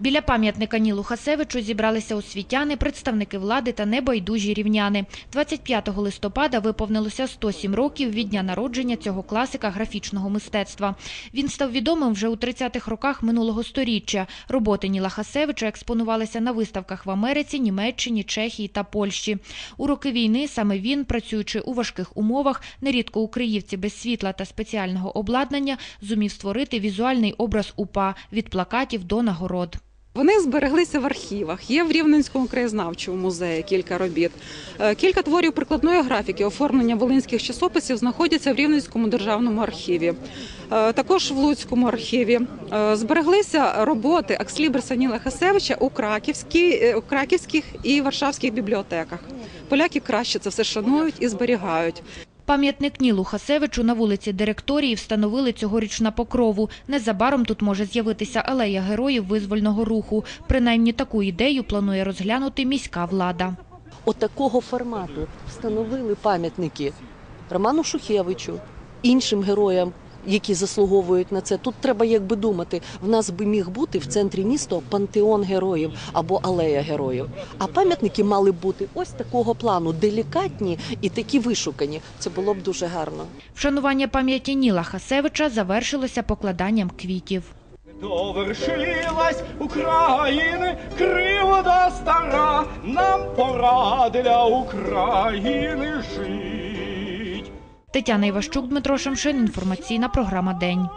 Біля пам'ятника Нілу Хасевичу зібралися освітяни, представники влади та небайдужі рівняни. 25 листопада виповнилося 107 років від дня народження цього класика графічного мистецтва. Він став відомим вже у 30-х роках минулого сторіччя. Роботи Ніла Хасевича експонувалися на виставках в Америці, Німеччині, Чехії та Польщі. У роки війни саме він, працюючи у важких умовах, нерідко у Криївці без світла та спеціального обладнання, зумів створити візуальний образ УПА від плакатів до нагород. Вони збереглися в архівах. Є в Рівненському краєзнавчому музеї кілька робіт. Е, Кілька творів прикладної графіки оформлення волинських часописів знаходяться в Рівненському державному архіві. Е, Також в Луцькому архіві Е, збереглися роботи Аксліберса Ніла Хасевича у, Краківській, у краківських і варшавських бібліотеках. Поляки краще це все шанують і зберігають. Пам'ятник Нілу Хасевичу на вулиці Директорії встановили цьогоріч на Покрову. Незабаром тут може з'явитися алея героїв визвольного руху. Принаймні таку ідею планує розглянути міська влада. отакого формату встановили пам'ятники Роману Шухевичу, іншим героям, які заслуговують на це. Тут треба якби думати. В нас би міг бути в центрі міста пантеон героїв або алея героїв. А пам'ятники мали бути ось такого плану, делікатні і такі вишукані. Це було б дуже гарно. Вшанування пам'яті Ніла Хасевича завершилося покладанням квітів. Довершилась України кривда стара, нам пора для України жить. Тетяна Іващук, Дмитро Шамшин. Інформаційна програма День.